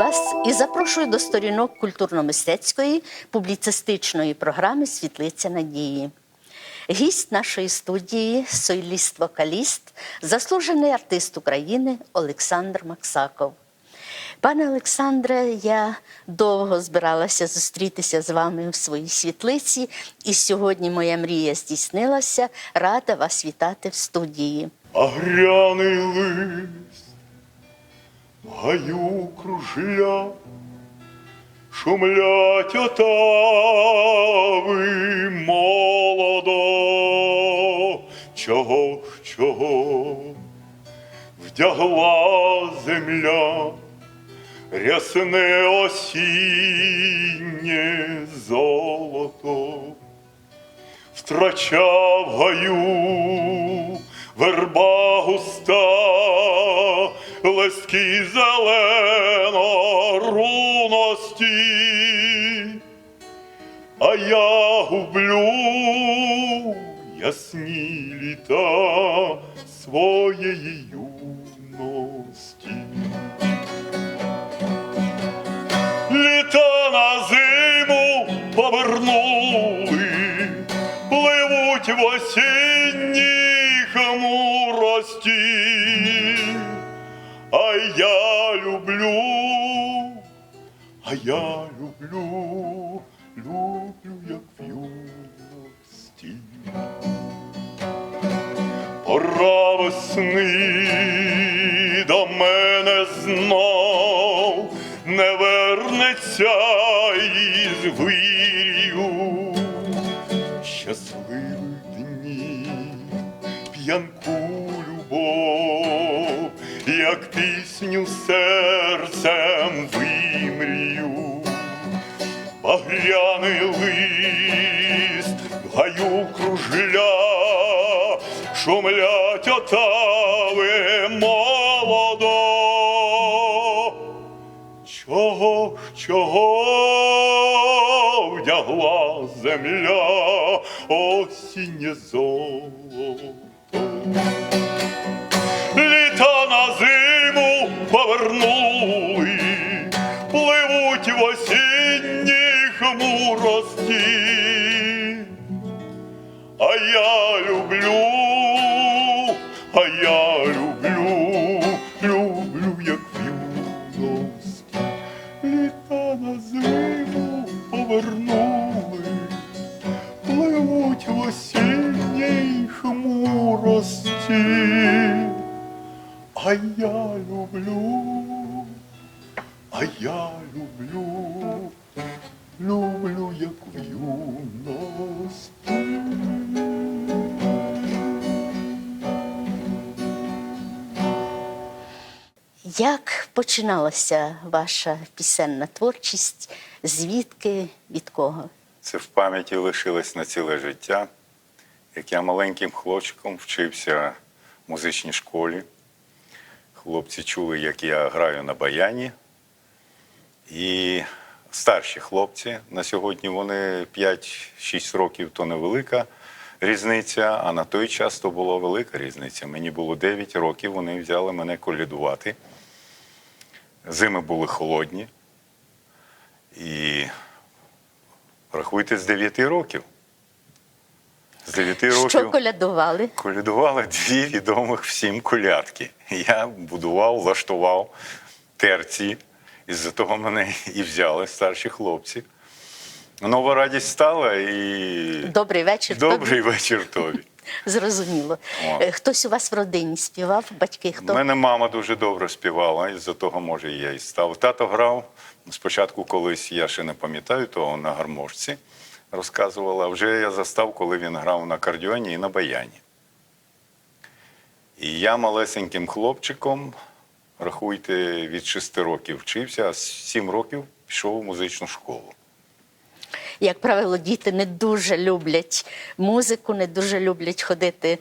Вас і запрошую до сторінок культурно-мистецької публіцистичної програми Світлиця надії. Гість нашої студії соліст-вокаліст, заслужений артист України Олександр Максаков. Пане Олександре, я довго збиралася зустрітися з вами в своїй світлиці, і сьогодні моя мрія здійснилася. Рада вас вітати в студії. Агряний лист, гаю кружля, шумлять отави молодо, чого чого вдягла земля, рясне осіннє золото? Втрачав гаю, верба густа, листки зелено руності, а я гублю ясні літа своєї юності. Літа на зиму повернули, пливуть в осінній хмурості, а я люблю, а я люблю, люблю, як в юності. Пора весни до мене знов осіннє золото? Літа на зиму повернули, пливуть в осінній хмурості. А я люблю, Я люблю, а я люблю, люблю, як в юності. Як починалася ваша пісенна творчість? Звідки, від кого? Це в пам'яті лишилось на ціле життя. Як я маленьким хлопчиком вчився в музичній школі. Хлопці чули, як я граю на баяні. І старші хлопці на сьогодні вони 5-6 років то невелика різниця, а на той час то була велика різниця. Мені було 9 років, вони взяли мене колядувати. Зими були холодні. І рахуйте з 9 років. З 9 років Що колядували? колядували дві відомих всім колядки. Я будував, влаштував терці. Із-за того мене і взяли старші хлопці. Нова радість стала і Добрий вечір. добрий вечір тобі. тобі. Зрозуміло. О. Е, Хтось у вас в родині співав, батьки хто? У мене мама дуже добре співала, і за того, може, я і став. Тато грав спочатку колись, я ще не пам'ятаю, того на гармошці розказувала. Вже я застав, коли він грав на кардіоні і на баяні. І я малесеньким хлопчиком, рахуйте, від 6 років вчився, а з 7 років пішов у музичну школу. Як правило, діти не дуже люблять музику, не дуже люблять ходити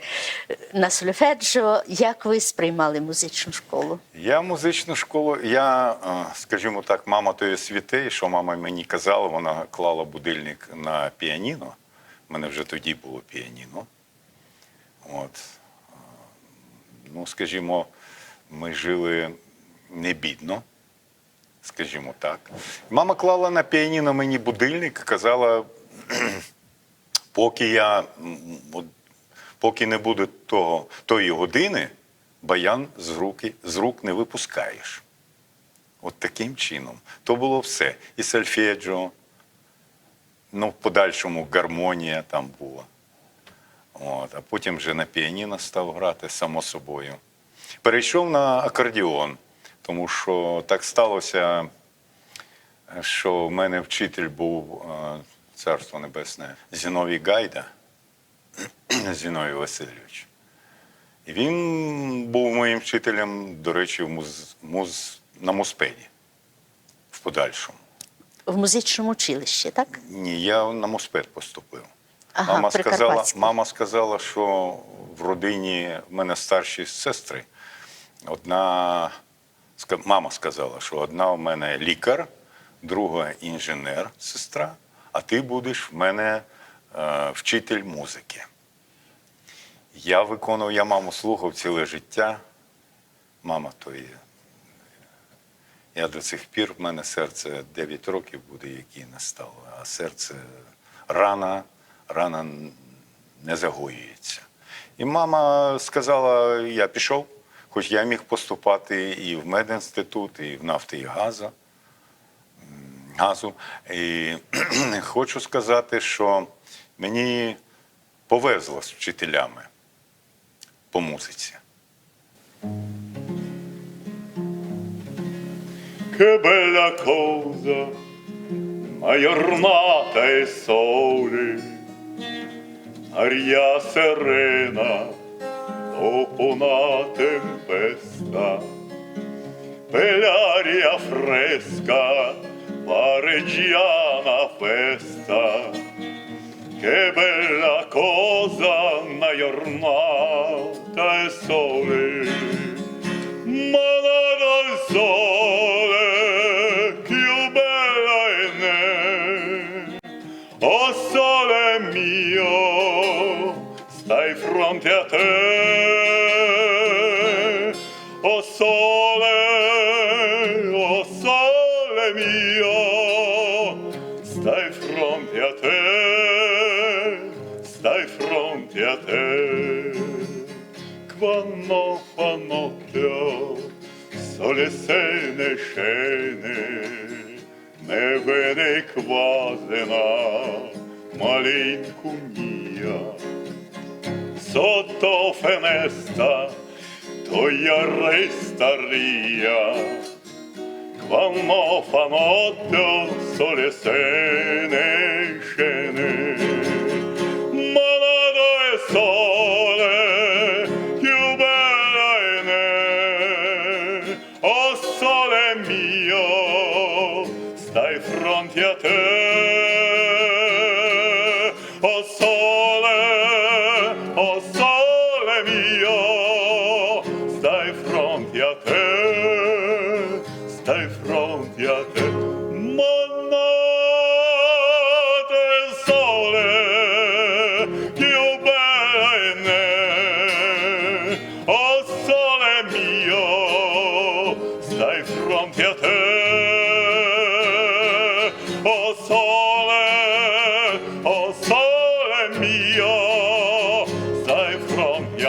на сольфеджіо. Як ви сприймали музичну школу? Я музичну школу, я, е, скажімо так, мама тої світи, що мама мені казала, вона клала будильник на піаніно. У мене вже тоді було піаніно. От. Е, Ну, скажімо, ми жили не бідно. Скажімо так. Мама клала на піаніно мені будильник, казала, поки я поки не буде того, тої години, баян з, руки, з рук не випускаєш. От таким чином. То було все. І сольфеджіо, ну, в подальшому гармонія там була. От, а потім вже на піаніно став грати, само собою. Перейшов на акордіон, тому що так сталося, що в мене вчитель був е, царство небесне Зіновій Гайда, Зіновій Васильович. І він був моїм вчителем, до речі, в муз, муз, на муспеді в подальшому. В музичному училищі, так? Ні, я на муспед поступив. Ага, мама, сказала, мама сказала, що в родині в мене старші сестри. Одна мама сказала, що одна у мене лікар, друга інженер, сестра, а ти будеш в мене е, вчитель музики. Я виконував, я маму слухав ціле життя. Мама то є. Я до цих пір, в мене серце 9 років буде, який настало, а серце рана, рана не загоюється. І мама сказала, я пішов, хоч я міг поступати і в медінститут, і в нафти і газу. газу. І хочу сказати, що мені повезло з вчителями по музиці. Che bella cosa, ma giornata e sole, dopo una tempesta, per l'aria fresca, pareggiana festa. Che bella cosa, una giornata e sole, ma dal sole più bella è ne. Oh sole mio, stai fronte a te. Sole se ne scende, ne vede quasi una malinconia. Sotto finestra, toia resta ria, quando fa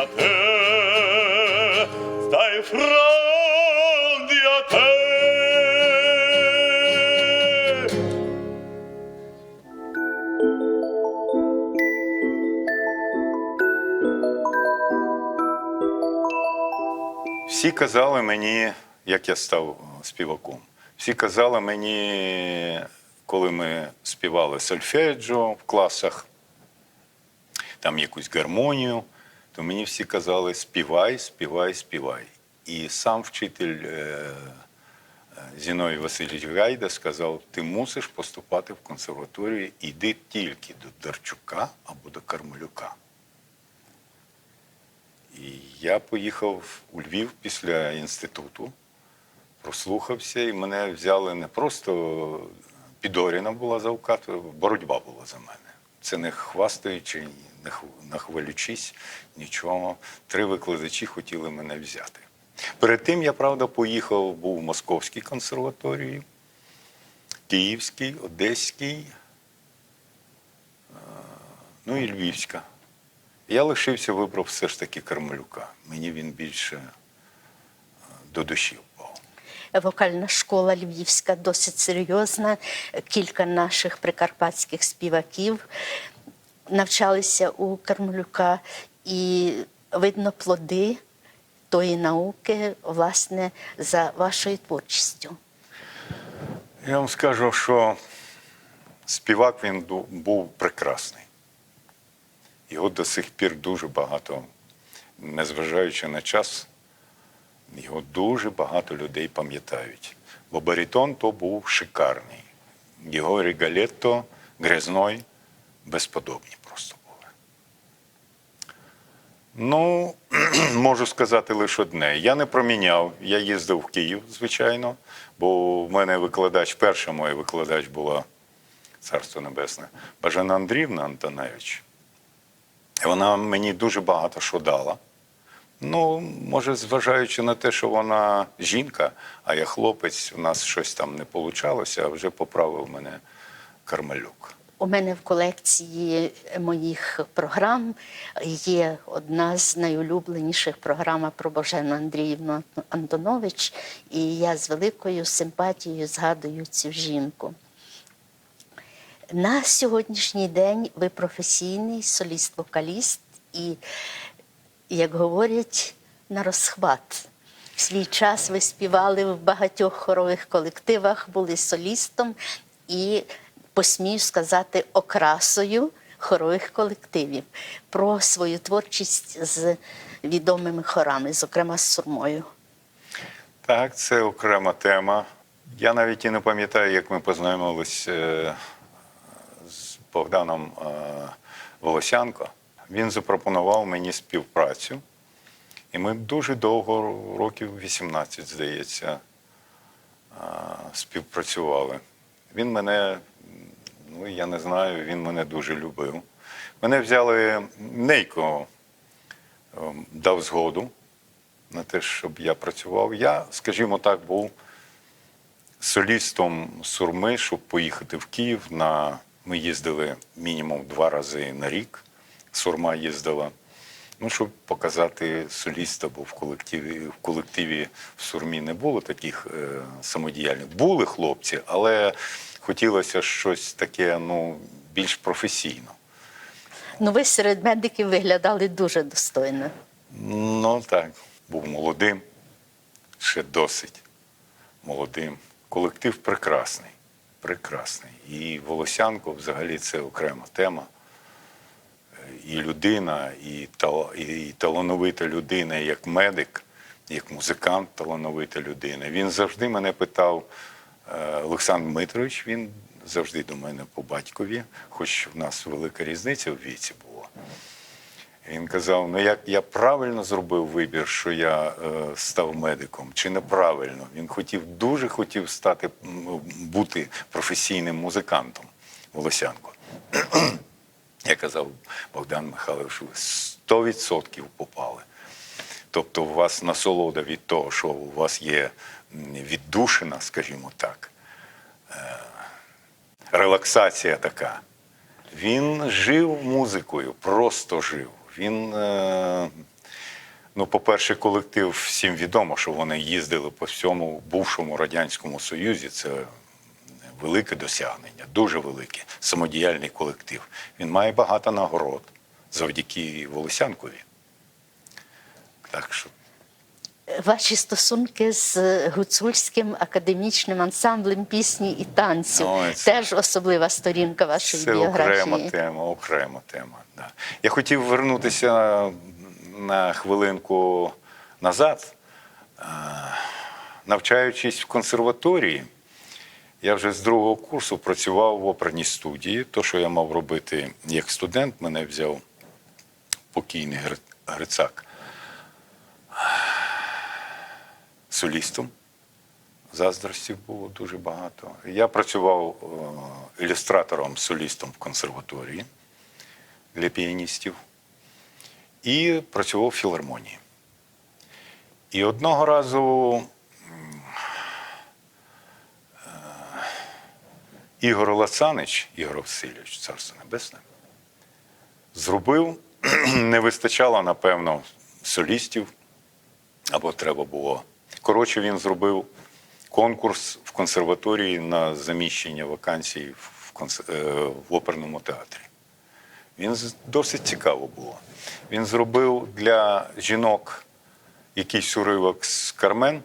a te. Stai fronte a te. Всі казали мені, як я став співаком, всі казали мені, коли ми співали сольфеджіо в класах, там якусь гармонію, то мені всі казали: співай, співай, співай. І сам вчитель е, е, Зіновій Васильович Гайда сказав: ти мусиш поступати в консерваторію, іди тільки до Дарчука або до Кармелюка. І я поїхав у Львів після інституту, прослухався, і мене взяли не просто Підоріна була завкат, боротьба була за мене. Це не хвастаючи, не хв- нічого. Три викладачі хотіли мене взяти. Перед тим я, правда, поїхав, був в Московській консерваторії, Київський, Одеський, е, ну і Львівська. Я лишився, вибрав все ж таки Кармелюка. Мені він більше е, до душі. Вокальна школа львівська досить серйозна. Кілька наших прикарпатських співаків навчалися у Кармелюка, і видно плоди тої науки, власне, за вашою творчістю. Я вам скажу, що співак він був прекрасний. Його до сих пір дуже багато, незважаючи на час, його дуже багато людей пам'ятають. Бо баритон то був шикарний. Його регалетто, грязной, безподобні просто були. Ну, можу сказати лише одне. Я не проміняв. Я їздив в Київ, звичайно, бо в мене викладач, перша моя викладач була Царство Небесне, Бажана Андріївна Антоневич. Вона мені дуже багато що дала. Ну, може, зважаючи на те, що вона жінка, а я хлопець, у нас щось там не вийшло, а вже поправив мене Кармелюк. У мене в колекції моїх програм є одна з найулюбленіших програм про Божену Андріївну Антонович, і я з великою симпатією згадую цю жінку. На сьогоднішній день ви професійний соліст-вокаліст і, як говорять, на розхват. В свій час ви співали в багатьох хорових колективах, були солістом і, посмію сказати, окрасою хорових колективів про свою творчість з відомими хорами, зокрема з сурмою. Так, це окрема тема. Я навіть і не пам'ятаю, як ми познайомились е, з Богданом е, Волосянко. Він запропонував мені співпрацю. І ми дуже довго, років 18, здається, співпрацювали. Він мене, ну я не знаю, він мене дуже любив. Мене взяли Нейко е, дав згоду на те, щоб я працював. Я, скажімо так, був солістом сурми, щоб поїхати в Київ. На... Ми їздили мінімум два рази на рік. Сурма їздила. Ну, щоб показати соліста, бо в колективі, в колективі в сурмі не було таких е, самодіяльних. Були хлопці, але хотілося щось таке ну, більш професійно. Ну, ви серед медиків виглядали дуже достойно. Ну так, був молодим, ще досить молодим. Колектив прекрасний, прекрасний. І Волосянко взагалі це окрема тема. І людина, і, і талановита людина, як медик, як музикант, талановита людина. Він завжди мене питав, е, Олександр Дмитрович, він завжди до мене по батькові, хоч в нас велика різниця в віці була. Він казав: ну як я правильно зробив вибір, що я е, став медиком, чи неправильно? Він хотів, дуже хотів стати бути професійним музикантом Волосянко. Я казав, Богдан Михайлович, ви 100% попали. Тобто у вас насолода від того, що у вас є віддушина, скажімо так, е, релаксація така. Він жив музикою, просто жив. Він, е, ну, по-перше, колектив всім відомо, що вони їздили по всьому бувшому Радянському Союзі. Це велике досягнення, дуже велике, самодіяльний колектив. Він має багато нагород завдяки Волосянкові. Так що Ваші стосунки з гуцульським академічним ансамблем пісні і танцю Ну, це- теж особлива сторінка вашої Це біографії. окрема тема, окрема тема. Да. Я хотів вернутися на хвилинку назад. Е, Навчаючись в консерваторії, я вже з другого курсу працював в оперній студії. То, що я мав робити як студент, мене взяв покійний Грицак солістом. Заздростів було дуже багато. Я працював е, ілюстратором, солістом в консерваторії для піаністів і працював в філармонії. І одного разу м, е, Ігор Лацанич, Ігор Васильович, царство небесне, зробив, не вистачало, напевно, солістів, або треба було. Коротше, він зробив конкурс в консерваторії на заміщення вакансій в, конс- е, в оперному театрі. Він досить цікаво було. Він зробив для жінок якийсь уривок з Кармен.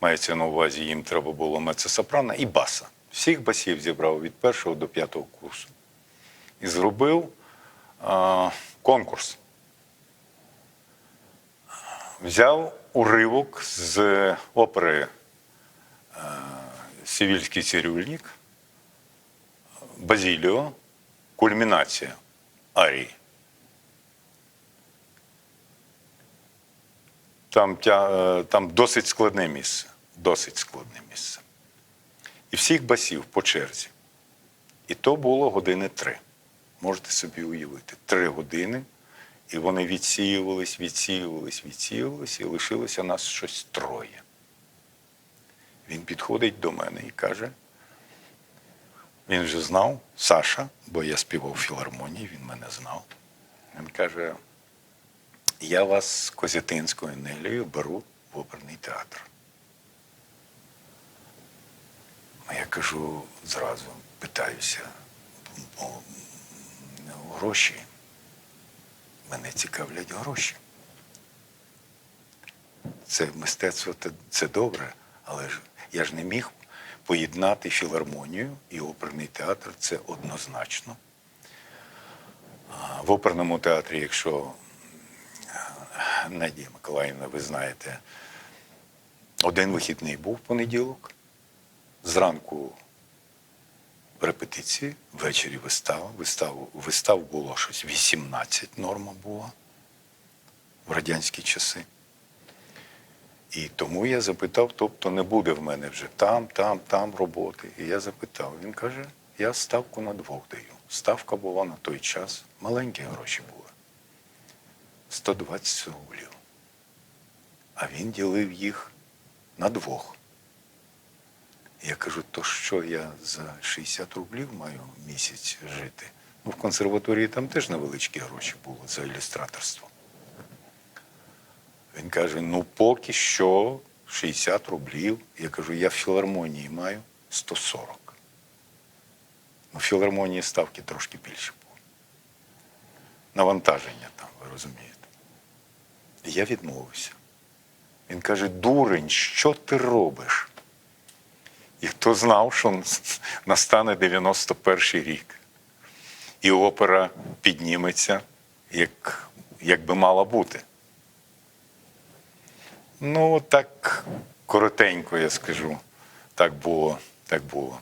Мається на увазі, їм треба було мецесопрано і баса. Всіх басів зібрав від першого до п'ятого курсу. І зробив а, конкурс. Взяв уривок з опери а, Сівільський цирюльник, Базіліо, кульмінація арії. Там, е, там досить складне місце. Досить складне місце. І всіх басів по черзі. І то було години три. Можете собі уявити. Три години. І вони відсіювались, відсіювались, відсіювались, і лишилося нас щось троє. Він підходить до мене і каже: він вже знав, Саша, бо я співав в філармонії, він мене знав. Він каже: я вас з Козятинською Нелею беру в оперний театр. А я кажу зразу, питаюся, «О, гроші. Мене цікавлять гроші. Це мистецтво це- добре, але ж я ж не міг поєднати філармонію і оперний театр це однозначно. В оперному театрі, якщо Надія Миколаївна, ви знаєте, один вихідний був понеділок, зранку репетиції, ввечері вистава. Вистав, вистав було щось 18 норма була в радянські часи. І тому я запитав, тобто не буде в мене вже там, там, там роботи. І я запитав. Він каже, я ставку на двох даю. Ставка була на той час, маленькі гроші були. 120 рублів. А він ділив їх на двох. Я кажу, то що я за 60 рублів маю місяць жити? Ну, в консерваторії там теж невеличкі гроші були за ілюстраторство. Він каже: ну поки що 60 рублів. Я кажу, я в філармонії маю 140. Ну, в філармонії ставки трошки більше було. Навантаження там, ви розумієте. І я відмовився. Він каже: дурень, що ти робиш? І хто знав, що настане 91 рік, і опера підніметься, як, як би мала бути. Ну, так коротенько я скажу. Так було, так було.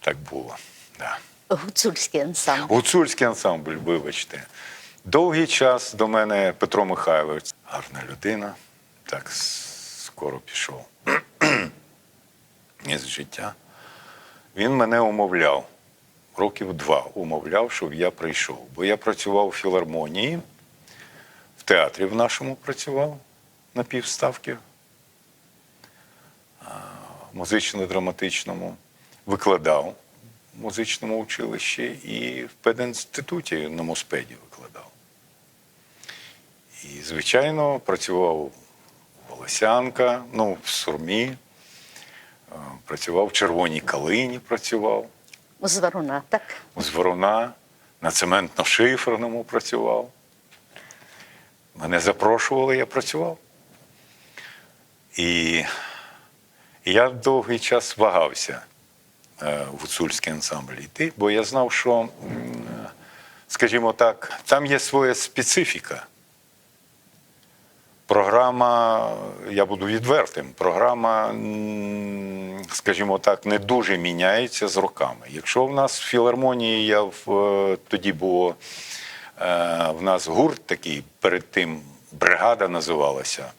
Так було. Да. Гуцульський ансамбль. Гуцульський ансамбль, вибачте. Довгий час до мене Петро Михайлович, гарна людина, так скоро пішов із життя. Він мене умовляв, років два умовляв, щоб я прийшов. Бо я працював у філармонії, в театрі в нашому працював на півставки, музично-драматичному, викладав в музичному училищі і в пединституті на Моспеді викладав. І, звичайно, працював в Волосянка, ну, в Сурмі, працював в Червоній Калині, працював, З Варуна, так? з Ворона, на цементно-шиферному працював. Мене запрошували, я працював. І і я довгий час вагався е, в гуцульський ансамбль йти, бо я знав, що, скажімо так, там є своя специфіка. Програма, я буду відвертим, програма, скажімо так, не дуже міняється з роками. Якщо в нас в філармонії я в, е, тоді було е, в нас гурт такий, перед тим бригада називалася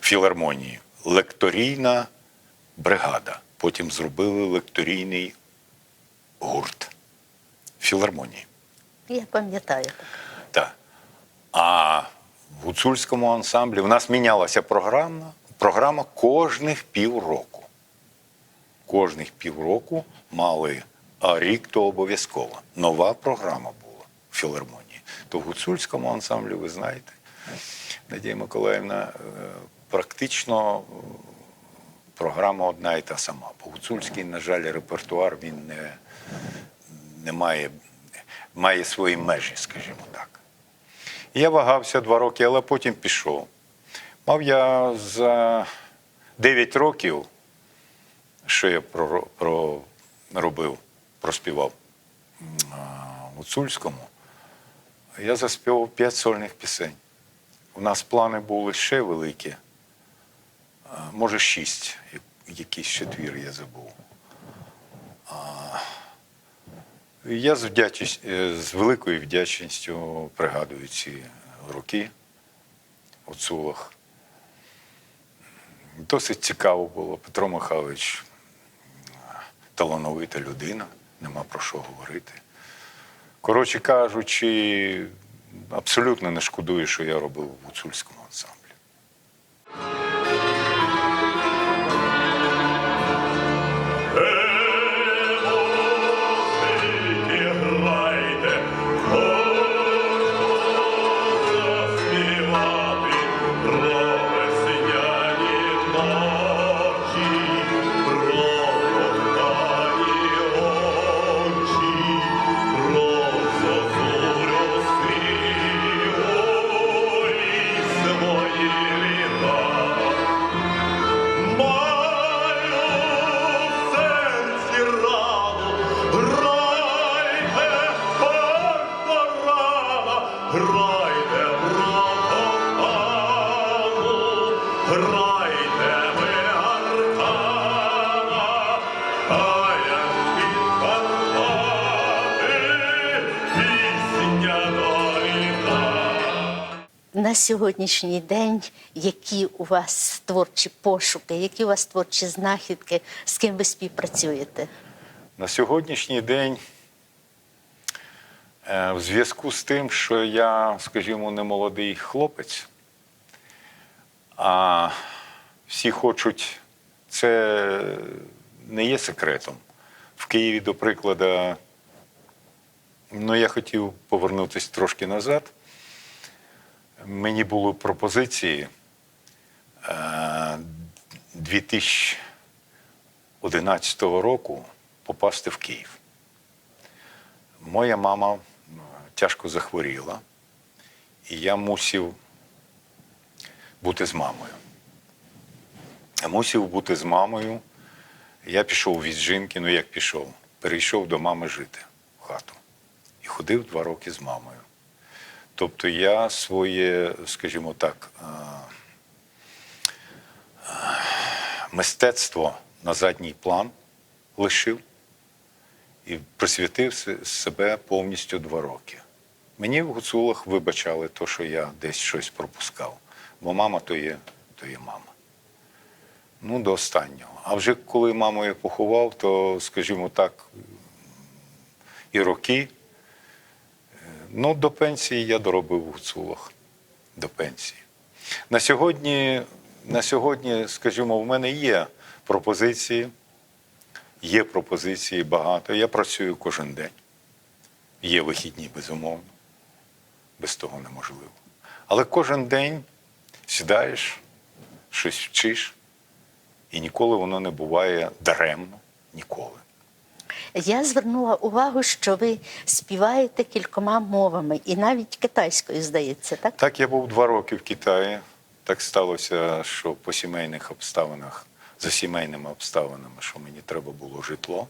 філармонії, лекторійна бригада. Потім зробили лекторійний гурт філармонії. Я пам'ятаю. так. А гуцульському ансамблі в нас мінялася програма, програма кожних півроку. кожних півроку мали, а рік то обов'язково. Нова програма була в філармонії. То в гуцульському ансамблі, ви знаєте, Надія Миколаївна, е, практично е, програма одна і та сама. Бо гуцульський, на жаль, репертуар він не, не має, має свої межі, скажімо так. Я вагався два роки, але потім пішов. Мав я за 9 років, що я про, про, робив, проспівав в Гуцульському, я заспівав 5 сольних пісень. У нас плани були ще великі, може, шість, якийсь четвір я забув. І Я з, вдячність, е, з великою вдячністю пригадую ці роки у Цулах. Досить цікаво було. Петро Михайлович талановита людина, нема про що говорити. Коротше кажучи, абсолютно не шкодую, що я робив в гуцульському ансамблі. Сьогоднішній день які у вас творчі пошуки, які у вас творчі знахідки, з ким ви співпрацюєте? На сьогоднішній день, е, в зв'язку з тим, що я, скажімо, не молодий хлопець, а всі хочуть, це не є секретом. В Києві, до прикладу, ну я хотів повернутися трошки назад. Мені були пропозиції е, 2011 року попасти в Київ. Моя мама е, тяжко захворіла, і я мусив бути з мамою. Я бути з мамою. Я пішов від жінки, ну як пішов, перейшов до мами жити в хату. І ходив два роки з мамою. Тобто я своє, скажімо так, е, е, мистецтво на задній план лишив і присвятив себе повністю два роки. Мені в гуцулах вибачали те, що я десь щось пропускав. Бо мама то є, то є мама. Ну, до останнього. А вже коли маму я поховав, то, скажімо так, і роки. Ну, до пенсії я доробив в гуцулах. До пенсії. На сьогодні, на сьогодні, скажімо, в мене є пропозиції. Є пропозиції багато. Я працюю кожен день. Є вихідні, безумовно. Без того неможливо. Але кожен день сідаєш, щось вчиш, і ніколи воно не буває даремно. Ніколи. Я звернула увагу, що ви співаєте кількома мовами, і навіть китайською, здається, так? Так, я був два роки в Китаї. Так сталося, що по сімейних обставинах, за сімейними обставинами, що мені треба було житло.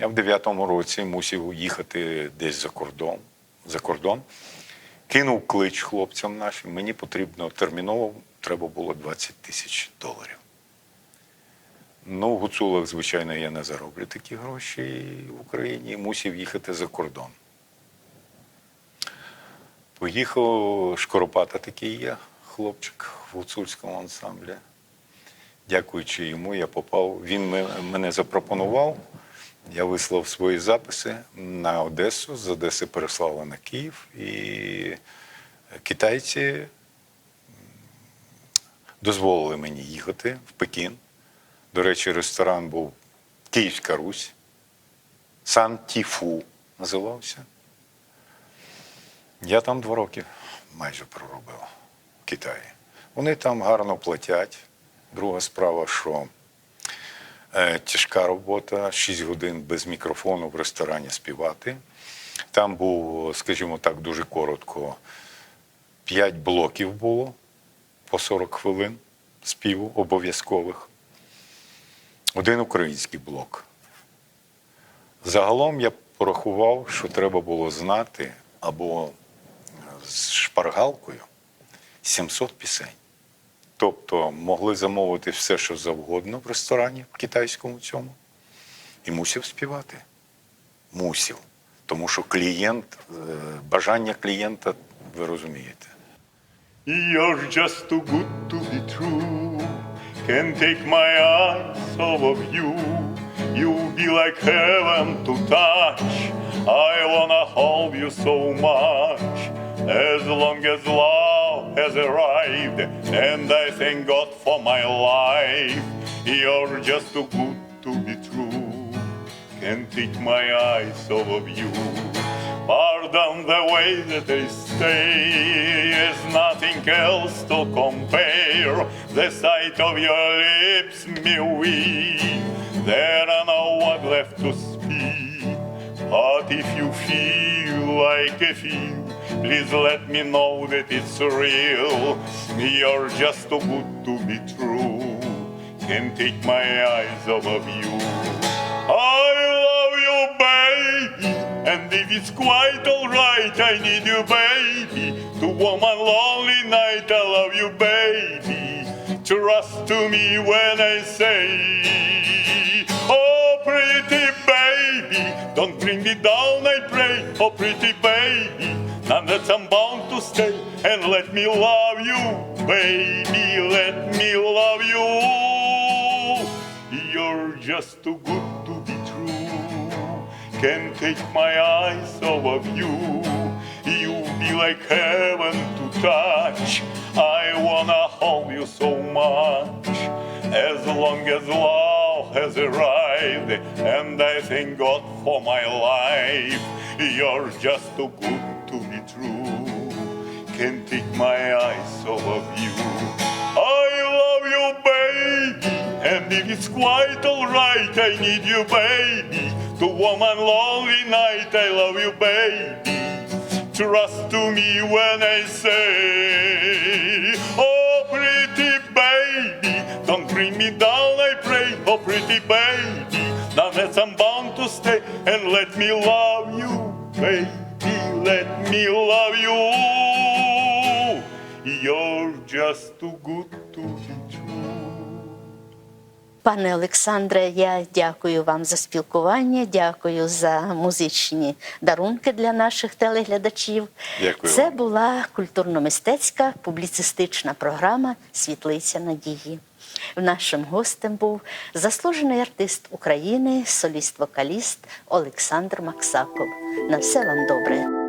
Я в дев'ятому році мусив їхати десь за кордон. За кордон. Кинув клич хлопцям нашим. Мені потрібно терміново, треба було 20 тисяч доларів. Ну, в гуцулах, звичайно, я не зароблю такі гроші в Україні мусив їхати за кордон. Поїхав Шкоропата такий є, хлопчик в гуцульському ансамблі. Дякуючи йому, я попав. Він мене запропонував. Я вислав свої записи на Одесу, з Одеси переслали на Київ. І китайці дозволили мені їхати в Пекін До речі, ресторан був Київська Русь, Сан-Тіфу називався. Я там два роки майже проробив в Китаї. Вони там гарно платять. Друга справа, що е, тяжка робота, 6 годин без мікрофону в ресторані співати. Там був, скажімо так, дуже коротко, 5 блоків було по 40 хвилин співу обов'язкових. Один український блок. Загалом я порахував, що треба було знати або з шпаргалкою 700 пісень. Тобто могли замовити все, що завгодно в ресторані в китайському цьому, і мусив співати. Мусив. Тому що клієнт, е, бажання клієнта, ви розумієте. You're just too good to be true. Can't take my eyes off of you. You'll be like heaven to touch. I wanna hold you so much. As long as love has arrived, and I thank God for my life. You're just too good to be true. Can't take my eyes off of you. Pardon the way that I stay is nothing else to compare. The sight of your lips me weak. There are no word left to speak. But if you feel like I feel, please let me know that it's real. You're just too good to be true. Can't take my eyes off of you. I. And if it's quite alright, I need you, baby. To warm my lonely night, I love you, baby. Trust to me when I say, Oh, pretty baby, don't bring me down, I pray. Oh, pretty baby, now that I'm bound to stay, and let me love you, baby, let me love you. You're just too good. Can't take my eyes off of you. You'll be like heaven to touch. I wanna hold you so much. As long as love has arrived, and I thank God for my life. You're just too good to be true. Can't take my eyes off of you. I love you, baby. And if it's quite alright, I need you, baby. To warm lonely night, I love you, baby. Trust to me when I say, Oh, pretty baby, don't bring me down, I pray. Oh, pretty baby, now that I'm bound to stay, and let me love you, baby, let me love you. You're just too good to be. Пане Олександре, я дякую вам за спілкування, дякую за музичні дарунки для наших телеглядачів. Дякую Це була культурно-мистецька публіцистична програма Світлиця надії. Нашим гостем був заслужений артист України, соліст-вокаліст Олександр Максаков. На все вам добре.